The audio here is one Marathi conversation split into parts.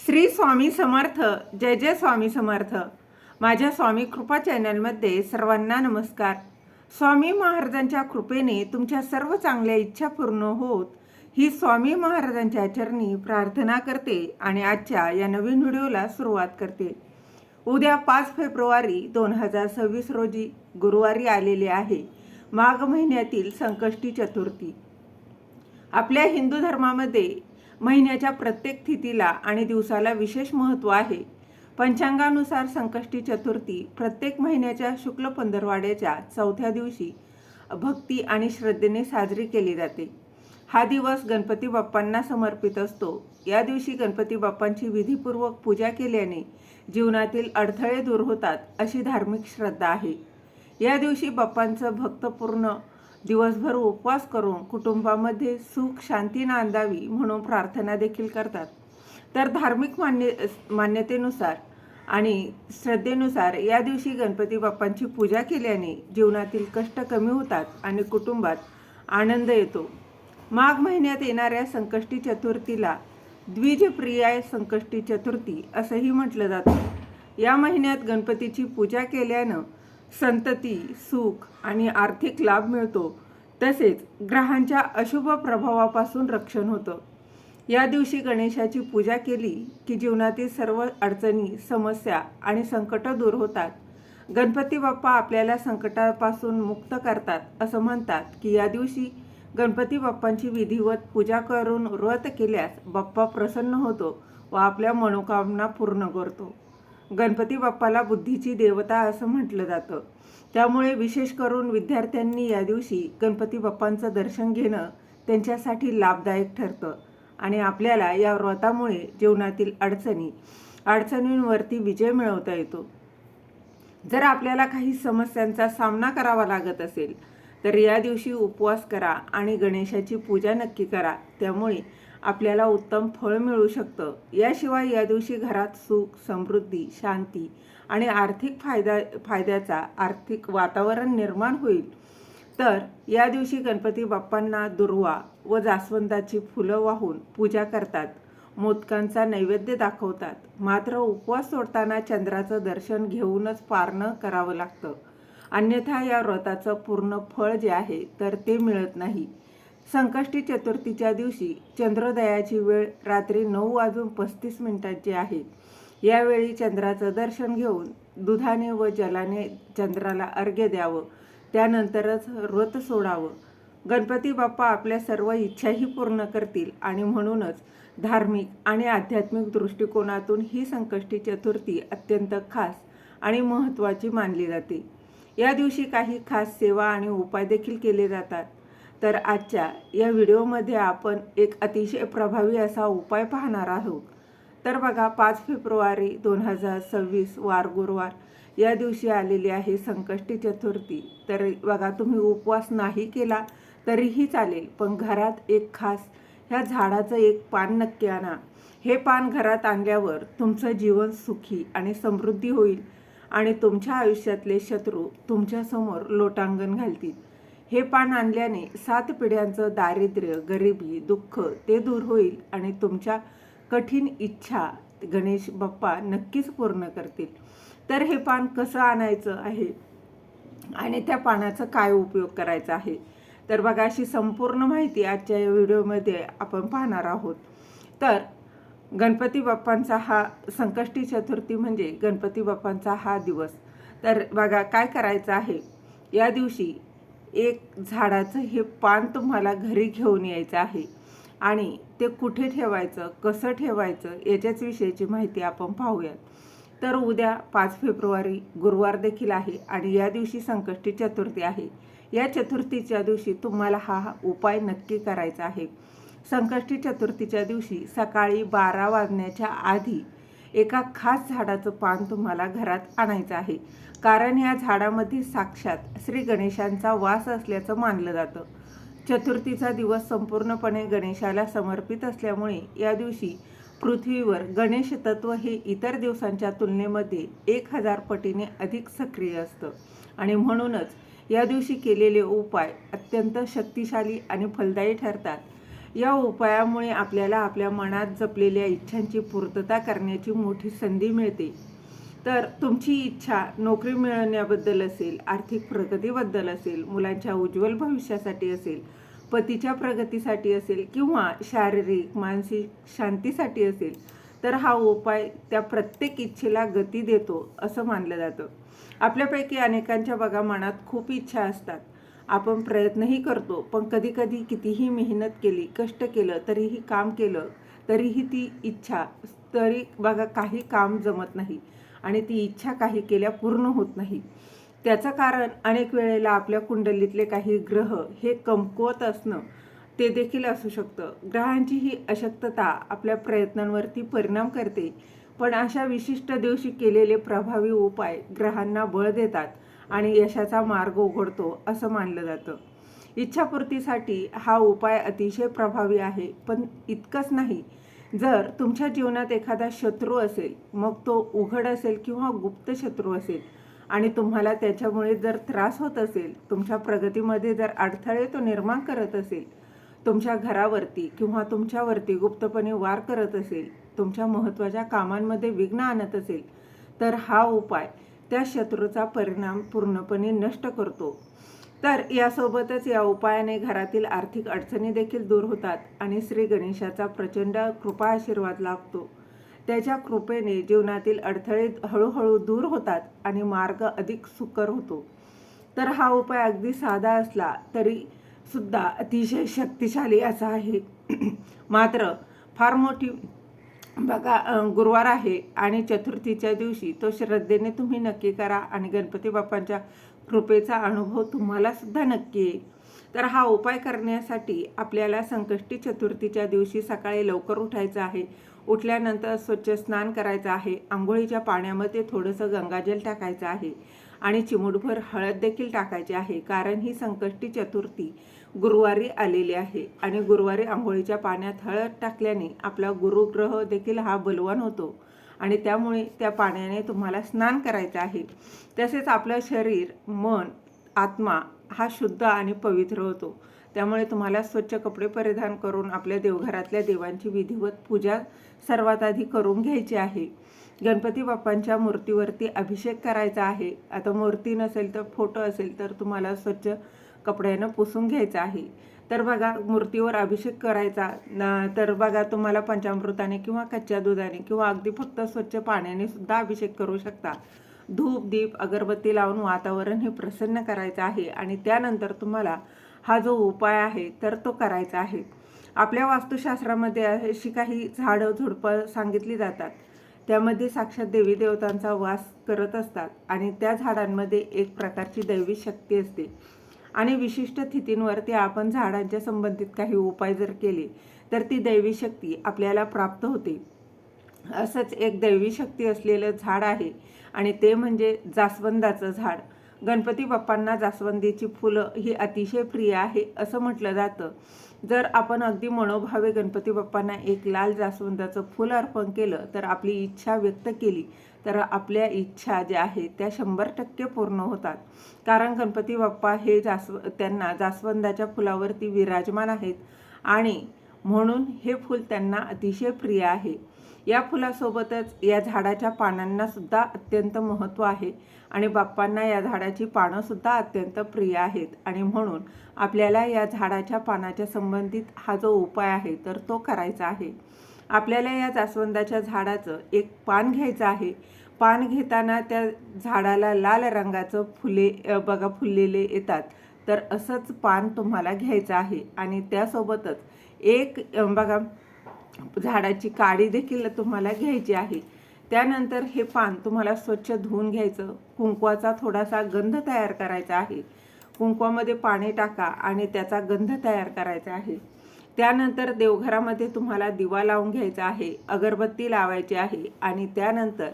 श्री स्वामी समर्थ जय जय स्वामी समर्थ. माझ्या स्वामी कृपा चॅनलमध्ये सर्वांना नमस्कार. स्वामी महाराजांच्या कृपेने तुमच्या सर्व चांगल्या इच्छा पूर्ण होत ही स्वामी महाराजांच्या चरणी प्रार्थना करते आणि आजच्या या नवीन व्हिडिओला सुरुवात करते. उद्या पाच फेब्रुवारी दोन हजार सव्वीस रोजी गुरुवारी आलेले आहे माघ महिन्यातील संकष्टी चतुर्थी. आपल्या हिंदू धर्मामध्ये महिन्याच्या प्रत्येक तिथीला आणि दिवसाला विशेष महत्त्व आहे. पंचांगानुसार संकष्टी चतुर्थी प्रत्येक महिन्याच्या शुक्ल पंधरवाड्याच्या चौथ्या दिवशी भक्ती आणि श्रद्धेने साजरी केली जाते. हा दिवस गणपती बाप्पांना समर्पित असतो. या दिवशी गणपती बाप्पांची विधीपूर्वक पूजा केल्याने जीवनातील अडथळे दूर होतात अशी धार्मिक श्रद्धा आहे. या दिवशी बाप्पांचं भक्तपूर्ण दिवसभर उपवास करून कुटुंबामध्ये सुख शांती नांदावी म्हणून प्रार्थना देखील करतात. तर धार्मिक मान्य मान्यतेनुसार आणि श्रद्धेनुसार या दिवशी गणपती बाप्पांची पूजा केल्याने जीवनातील कष्ट कमी होतात आणि कुटुंबात आनंद येतो. माघ महिन्यात येणाऱ्या संकष्टी चतुर्थीला द्विजप्रियाय संकष्टी चतुर्थी असंही म्हटलं जातं. या महिन्यात गणपतीची पूजा केल्यानं संतती सुख आणि आर्थिक लाभ मिळतो. तसेच ग्रहांच्या अशुभ प्रभावापासून रक्षण होतं. या दिवशी गणेशाची पूजा केली की जीवनातील सर्व अडचणी समस्या आणि संकटं दूर होतात. गणपती बाप्पा आपल्याला संकटापासून मुक्त करतात असं म्हणतात की या दिवशी गणपती बाप्पांची विधिवत पूजा करून व्रत केल्यास बाप्पा प्रसन्न होतो व आपल्या मनोकामना पूर्ण करतो. गणपती बाप्पाला बुद्धीची देवता असं म्हटलं जातं. त्यामुळे विशेष करून विद्यार्थ्यांनी या दिवशी गणपती बाप्पांचं दर्शन घेणं त्यांच्यासाठी लाभदायक ठरतं. आणि आपल्याला या व्रतामुळे जीवनातील अडचणी अडचणींवरती विजय मिळवता येतो. जर आपल्याला काही समस्यांचा सामना करावा लागत असेल तर या दिवशी उपवास करा आणि गणेशाची पूजा नक्की करा. त्यामुळे आपल्याला उत्तम फळ मिळू शकतं. याशिवाय या दिवशी घरात सुख समृद्धी शांती आणि आर्थिक फायदा फायद्याचा आर्थिक वातावरण निर्माण होईल. तर या दिवशी गणपती बाप्पांना दुर्वा व जास्वंदाची फुलं वाहून पूजा करतात. मोदकांचा नैवेद्य दाखवतात. मात्र उपवास सोडताना चंद्राचं दर्शन घेऊनच पारणं करावं लागतं. अन्यथा या व्रताचं पूर्ण फळ जे आहे तर ते मिळत नाही. संकष्टी चतुर्थीच्या दिवशी चंद्रोदयाची वेळ रात्री नऊ वाजून पस्तीस मिनिटांची आहे. यावेळी चंद्राचं दर्शन घेऊन दुधाने व जलाने चंद्राला अर्घ्य द्यावं. त्यानंतरच व्रत सोडावं. गणपती बाप्पा आपल्या सर्व इच्छाही पूर्ण करतील आणि म्हणूनच धार्मिक आणि आध्यात्मिक दृष्टिकोनातून ही संकष्टी चतुर्थी अत्यंत खास आणि महत्त्वाची मानली जाते. या दिवशी काही खास सेवा आणि उपाय देखील केले जातात. तर आजच्या या व्हिडिओमध्ये आपण एक अतिशय प्रभावी असा उपाय पाहणार आहोत. तर बघा पाच फेब्रुवारी दोन हजार सव्वीस वार गुरुवार या दिवशी आलेली आहे संकष्टी चतुर्थी. तर बघा तुम्ही उपवास नाही केला तरीही चालेल पण घरात एक खास ह्या झाडाचं एक पान नक्की आणा. हे पान घरात आणल्यावर तुमचं जीवन सुखी आणि समृद्धी होईल आणि तुमच्या आयुष्यातले शत्रू तुमच्यासमोर लोटांगण घालतील. हे पान आणल्याने सात पिढ्यांचं दारिद्र्य गरिबी दुःख ते दूर होईल आणि तुमच्या कठीण इच्छा गणेश बाप्पा नक्कीच पूर्ण करतील. तर हे पान कसं आणायचं आहे? आणि त्या पानाचा काय उपयोग करायचा आहे? तर बघा अशी संपूर्ण माहिती आजच्या या व्हिडिओमध्ये आपण पाहणार आहोत. तर गणपती बाप्पांचा हा संकष्टी चतुर्थी म्हणजे गणपती बाप्पांचा हा दिवस. तर बघा काय करायचं आहे? या दिवशी एक झाडाचं हे पान तुम्हाला घरी घेऊन यायचं आहे. आणि ते कुठे ठेवायचं कसं ठेवायचं याच्याच विषयीची माहिती आपण पाहूयात. तर उद्या पाच फेब्रुवारी गुरुवार देखील आहे आणि या दिवशी संकष्टी चतुर्थी आहे. या चतुर्थीच्या दिवशी तुम्हाला हा उपाय नक्की करायचा आहे. संकष्टी चतुर्थीच्या दिवशी सकाळी बारा वाजण्याच्या आधी एका खास झाडाचं पान तुम्हाला घरात आणायचं आहे. कारण या झाडामध्ये साक्षात श्री गणेशांचा वास असल्याचं मानलं जातं. चतुर्थीचा दिवस संपूर्णपणे गणेशाला समर्पित असल्यामुळे या दिवशी पृथ्वीवर गणेश तत्व हे इतर दिवसांच्या तुलनेमध्ये एक हजार पटीने अधिक सक्रिय असतं. आणि म्हणूनच या दिवशी केलेले उपाय अत्यंत शक्तिशाली आणि फलदायी ठरतात. या उपायामुळे आपल्याला आपल्या मनात जपलेल्या इच्छांची पूर्तता करण्याची मोठी संधी मिळते. तर तुमची इच्छा नोकरी मिळवण्याबद्दल असेल आर्थिक प्रगतीबद्दल असेल मुलांच्या उज्ज्वल भविष्यासाठी असेल पतीच्या प्रगतीसाठी असेल किंवा शारीरिक मानसिक शांतीसाठी असेल तर हा उपाय त्या प्रत्येक इच्छेला गती देतो असं मानलं जातं. आपल्यापैकी अनेकांच्या बघा मनात खूप इच्छा असतात. आपण प्रयत्नही करतो पण कधीकधी कितीही मेहनत केली कष्ट केलं तरीही काम केलं तरीही ती इच्छा तरी बघा काही काम जमत नाही आणि ती इच्छा काही केल्या पूर्ण होत नाही. त्याचं कारण अनेक वेळेला आपल्या कुंडलीतले काही ग्रह हे कमकुवत असणं ते देखील असू शकतं. ग्रहांची ही अशक्तता आपल्या प्रयत्नांवरती परिणाम करते पण अशा विशिष्ट दिवशी केलेले प्रभावी उपाय ग्रहांना बळ देतात. आणि यशाचा मार्ग उघडतो असं मानलं जातं. इच्छापूर्तीसाठी हा उपाय अतिशय प्रभावी आहे पण इतकंच नाही. जर तुमच्या जीवनात एखादा शत्रू असेल मग तो उघड असेल किंवा गुप्त शत्रू असेल आणि तुम्हाला त्याच्यामुळे जर त्रास होत असेल तुमच्या प्रगतीमध्ये जर अडथळे तो निर्माण करत असेल तुमच्या घरावरती किंवा तुमच्यावरती गुप्तपणे वार करत असेल तुमच्या महत्त्वाच्या कामांमध्ये विघ्न आणत असेल तर हा उपाय त्या शत्रूचा परिणाम पूर्णपणे नष्ट करतो. तर यासोबतच या उपायाने घरातील आर्थिक अडचणी देखील दूर होतात आणि श्री गणेशाचा प्रचंड कृपा आशीर्वाद लाभतो. त्याच्या कृपेने जीवनातील अडथळे हळूहळू दूर होतात आणि मार्ग अधिक सुकर होतो. तर हा उपाय अगदी साधा असला तरी सुद्धा अतिशय शक्तिशाली असा आहे. मात्र फार मोठी बघा गुरुवार आहे आणि चतुर्थीच्या दिवशी तो श्रद्धेने तुम्ही नक्की करा आणि गणपती बाप्पांच्या कृपेचा अनुभव तुम्हाला सुद्धा नक्की येईल. तर हा उपाय करण्यासाठी आपल्याला संकष्टी चतुर्थीच्या दिवशी सकाळी लवकर उठायचं आहे. उठल्यानंतर स्वच्छ स्नान करायचं आहे. आंघोळीच्या पाण्यामध्ये थोडंसं गंगाजल टाकायचं आहे आणि चिमूटभर हळद देखील टाकायची आहे. कारण ही संकष्टी चतुर्थी गुरुवारी आलेली आहे आणि गुरुवारी आंघोळीच्या पाण्यात हळद टाकल्याने आपला गुरुग्रह देखील हा बलवान होतो. आणि त्यामुळे त्या पाण्याने तुम्हाला स्नान करायचं आहे. तसेच आपलं शरीर मन आत्मा हा शुद्ध आणि पवित्र होतो. त्यामुळे तुम्हाला स्वच्छ कपडे परिधान करून आपल्या देवघरातल्या देवांची विधिवत पूजा सर्वात आधी करून घ्यायची आहे. गणपती बाप्पांच्या मूर्तीवरती अभिषेक करायचा आहे. आता मूर्ती नसेल तर फोटो असेल तर तुम्हाला स्वच्छ कपड्यानं पुसून घ्यायचं आहे. तर बघा मूर्तीवर अभिषेक करायचा न- तर बघा तुम्हाला पंचामृताने किंवा कच्च्या दुधाने किंवा अगदी फक्त स्वच्छ पाण्याने सुद्धा अभिषेक करू शकता. धूप दीप अगरबत्ती लावून वातावरण हे प्रसन्न करायचं आहे आणि त्यानंतर तुम्हाला हा जो उपाय आहे तर तो करायचा आहे. आपल्या वास्तुशास्त्रामध्ये अशी काही झाडं झुडपं सांगितली जातात. त्यामध्ये साक्षात देवी देवतांचा वास करत असतात आणि त्या झाडांमध्ये एक प्रकारची दैवी शक्ती असते. आणि विशिष्ट स्थितींवरती आपण झाडांच्या संबंधित काही उपाय जर केले तर ती दैवी शक्ती आपल्याला प्राप्त होते. असंच एक दैवी शक्ती असलेलं झाड आहे आणि ते म्हणजे जास्वंदाचं झाड. गणपती बाप्पांना जास्वंदीची फुलं ही अतिशय प्रिय आहे असं म्हटलं जातं. जर आपण अगदी मनोभावे गणपती बाप्पांना एक लाल जास्वंदाचं फुल अर्पण केलं तर आपली इच्छा व्यक्त केली तर आपल्या इच्छा ज्या आहेत त्या शंभर टक्के पूर्ण होतात. कारण गणपती बाप्पा हे जास्व त्यांना जास्वंदाच्या फुलावरती विराजमान आहेत. आणि म्हणून हे फूल त्यांना अतिशय प्रिय आहे. या फुलासोबतच या झाडाच्या पानांनासुद्धा अत्यंत महत्त्व आहे. आणि बाप्पांना या झाडाची पानंसुद्धा अत्यंत प्रिय आहेत. आणि म्हणून आपल्याला या झाडाच्या पानाच्या संबंधित हा जो उपाय आहे तर तो करायचा आहे. आपल्याला या जास्वंदाच्या झाडाचं एक पान घ्यायचं आहे. पान घेताना त्या झाडाला लाल रंगाचं फुले बघा फुललेले येतात. तर असंच पान तुम्हाला घ्यायचं आहे. आणि त्यासोबतच एक बघा झाडाची काडी देखील तुम्हाला घ्यायची आहे. त्यानंतर हे पान तुम्हाला स्वच्छ धुवून घ्यायचं. कुंकवाचा थोडासा गंध तयार करायचा आहे. कुंकवामध्ये पाणी टाका आणि त्याचा गंध तयार करायचा आहे. त्यानंतर देवघरामध्ये तुम्हाला दिवा लावून घ्यायचा आहे. अगरबत्ती लावायची आहे आणि त्यानंतर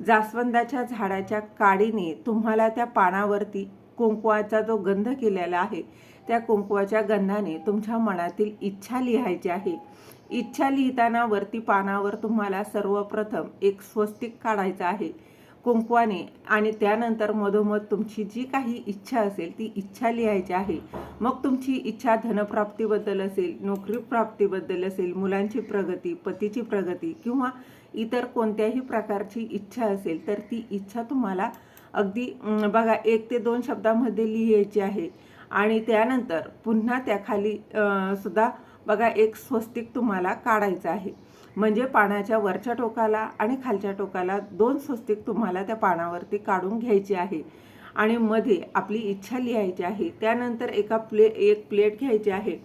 जास्वंदाच्या झाडाच्या काडीने तुम्हाला त्या पानावरती कुंकवाचा जो गंध केलेला आहे त्या कुंकवाच्या गंधाने तुमच्या मनातील इच्छा लिहायची आहे. इच्छा लिहिताना वरती पानावर तुम्हाला सर्वप्रथम एक स्वस्तिक काढायचं आहे. कुंकवाने आणि त्यानंतर मधोमध तुमची जी काही इच्छा असेल ती इच्छा लिहायची आहे. मग तुमची इच्छा धनप्राप्तीबद्दल असेल नोकरी प्राप्तीबद्दल असेल मुलांची प्रगती पतीची प्रगती किंवा इतर कोणत्याही प्रकारची इच्छा असेल तर ती इच्छा तुम्हाला अगदी बघा एक ते दोन शब्दामध्ये लिहायची आहे. आणि त्यानंतर पुन्हा त्याखाली सुद्धा बघा एक स्वस्तिक तुम्हाला काढायचं आहे. म्हणजे पानाच्या वरच्या टोकाला आणि खालच्या टोकाला दोन स्वस्तिक तुम्हाला त्या पानावरती काढून घ्यायची आहे. आणि मध्ये आपली इच्छा लिहायची आहे. त्यानंतर एका प्ले एक प्लेट घ्यायची आहे.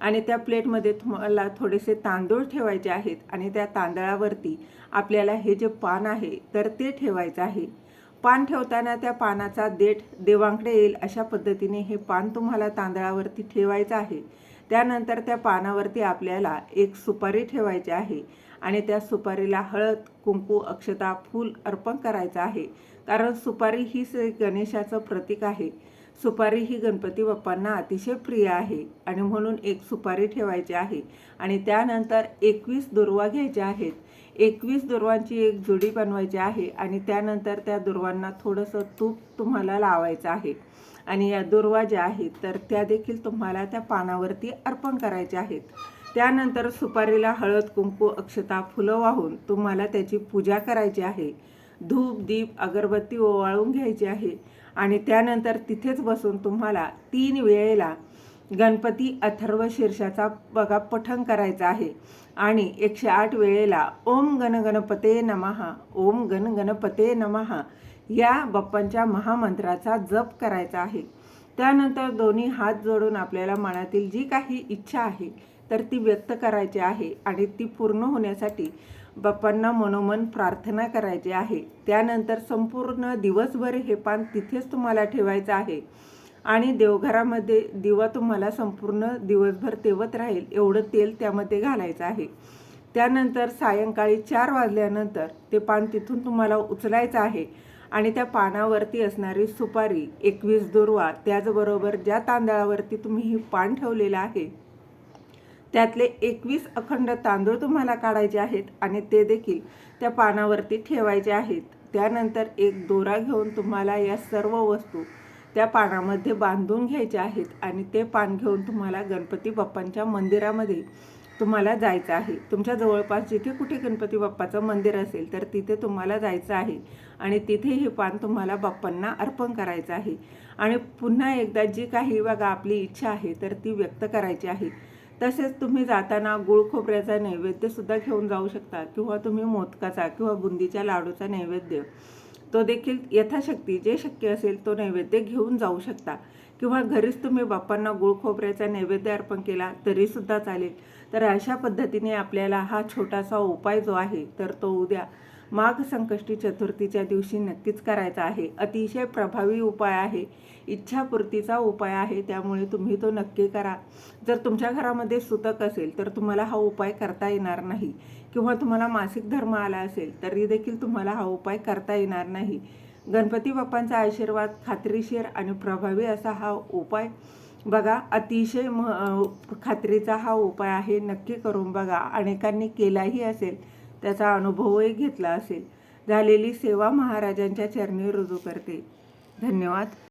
आणि त्या प्लेटमध्ये तुम्हाला थोडेसे तांदूळ ठेवायचे आहेत. आणि त्या तांदळावरती आपल्याला हे जे पान आहे तर ते ठेवायचं आहे. पान ठेवताना त्या पानाचा देठ देवांकडे येईल अशा पद्धतीने हे पान तुम्हाला तांदळावरती ठेवायचं आहे. त्यानंतर त्या पानावरती आपल्याला एक सुपारी ठेवायची आहे आणि त्या सुपारीला हळद कुंकू अक्षता फूल अर्पण करायचं आहे. कारण सुपारी ही गणेशाचं प्रतीक आहे. सुपारी ही गणपती बाप्पांना अतिशय प्रिय आहे आणि म्हणून एक सुपारी ठेवायची आहे आणि त्यानंतर एकवीस दुर्वा घ्यायच्या आहेत. एकवीस दुर्वांची एक जोडी बनवायची आहे आणि त्यानंतर त्या दुर्वांना थोडंसं तूप तुम्हाला लावायचं आहे. आणि या दुर्वा ज्या आहेत तर त्या देखील तुम्हाला त्या पानावरती अर्पण करायच्या आहेत. त्यानंतर सुपारीला हळद कुंकू अक्षता फुलं वाहून तुम्हाला त्याची पूजा करायची आहे. धूप दीप अगरबत्ती ओवाळून घ्यायची आहे. आणि त्यानंतर तिथेच बसून तुम्हाला तीन वेळेला गणपती अथर्व शीर्षाचा बघा पठण करायचा आहे. आणि एकशे आठ वेळेला ओम गण गणपते नमहा ओम गण गणपते नमहा या बाप्पांच्या महामंत्राचा जप करायचा आहे. त्यानंतर दोन्ही हात जोडून आपल्याला मनातील जी काही इच्छा आहे तर ती व्यक्त करायची आहे आणि ती पूर्ण होण्यासाठी बाप्पांना मनोमन प्रार्थना करायची आहे. त्यानंतर संपूर्ण दिवसभर हे पान तिथेच तुम्हाला ठेवायचं आहे. आणि देवघरामध्ये दिवा तुम्हाला संपूर्ण दिवसभर तेवत राहील. एवढं तेल त्यामध्ये घालायचं आहे. त्यानंतर सायंकाळी चार वाजल्यानंतर ते पान तिथून तुम्हाला उचलायचं आहे. आणि त्या पानावरती असणारी सुपारी एकवीस दुर्वा त्याचबरोबर ज्या तांदळावरती तुम्ही ही पान ठेवलेलं आहे त्यातले एकवीस अखंड तांदूळ तुम्हाला काढायचे आहेत आणि ते देखील त्या पानावरती ठेवायचे आहेत. त्यानंतर एक दोरा घेऊन तुम्हाला या सर्व वस्तू त्या पानामध्ये बांधून घ्यायचे आहेत आणि ते पान घेऊन तुम्हाला गणपती बाप्पांच्या मंदिरामध्ये तुम्हाला जायचं आहे. तुमच्या जवळपास जिथे कुठे गणपती बाप्पाचं मंदिर असेल तर तिथे तुम्हाला जायचं आहे आणि तिथे हे पान तुम्हाला बाप्पांना अर्पण करायचं आहे. आणि पुन्हा एकदा जी काही बघा आपली इच्छा आहे तर ती व्यक्त करायची आहे. तसेच तुम्ही जाताना गुळ खोबऱ्याचा नैवेद्यसुद्धा घेऊन जाऊ शकता किंवा तुम्ही मोदकाचा किंवा बुंदीच्या लाडूचा नैवेद्य. तो देखील यथाशक्ती जे शक्य असेल तो नैवेद्य घेऊन जाऊ शकता. किंवा घरीच तुम्ही बाप्पांना गुळ खोबऱ्याचा नैवेद्य अर्पण केला तरीसुद्धा चालेल. तर अशा पद्धतीने आपल्याला हा छोटासा उपाय जो आहे तर तो उद्या माघ संकष्टी चतुर्थीच्या दिवशी नक्कीच करायचा आहे. अतिशय प्रभावी उपाय आहे. इच्छापूर्तीचा उपाय आहे त्यामुळे तुम्ही तो नक्की करा. जर तुमच्या घरामध्ये सुतक असेल तर तुम्हाला हा उपाय करता येणार नाही. किंवा तुम्हाला मासिक धर्म आला असेल तरी देखील तुम्हाला हा उपाय करता येणार नाही. गणपती बाप्पांचा आशीर्वाद खात्रीशीर आणि प्रभावी असा हा उपाय बघा. अतिशय म खात्रीचा हा उपाय आहे. नक्की करून बघा. अनेकांनी केलाही असेल त्याचा अनुभवही घेतला असेल. झालेली सेवा महाराजांच्या चरणी रुजू करते. धन्यवाद.